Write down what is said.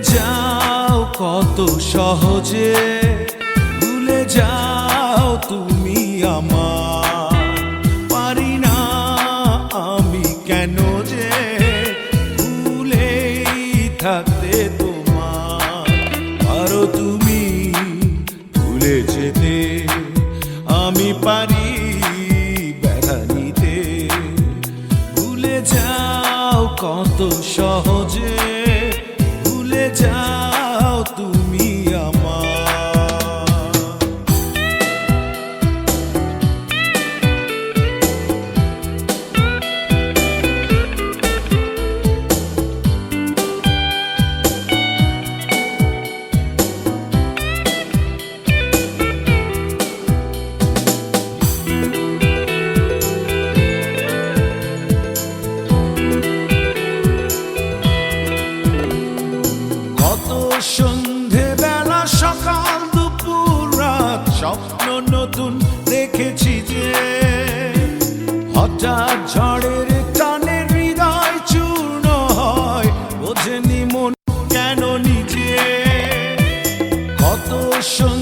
যাও কত সহজে। ভুলে যাও তুমি আমার। পারি না আমি কেন যে ভুলেই থাকতে তোমার। পারো তুমি ভুলে যেতে, আমি পারি বেড়া নিতে। ভুলে যাও কত সহজে। সন্ধে বেলা সকাল, দুপুর রাত, স্বপ্ন নতুন দেখেছি যে হঠাৎ ঝড়ের টানে হৃদয় চূর্ণ হয়, বোঝেনি মন কেন নিজে? কত সন্ধে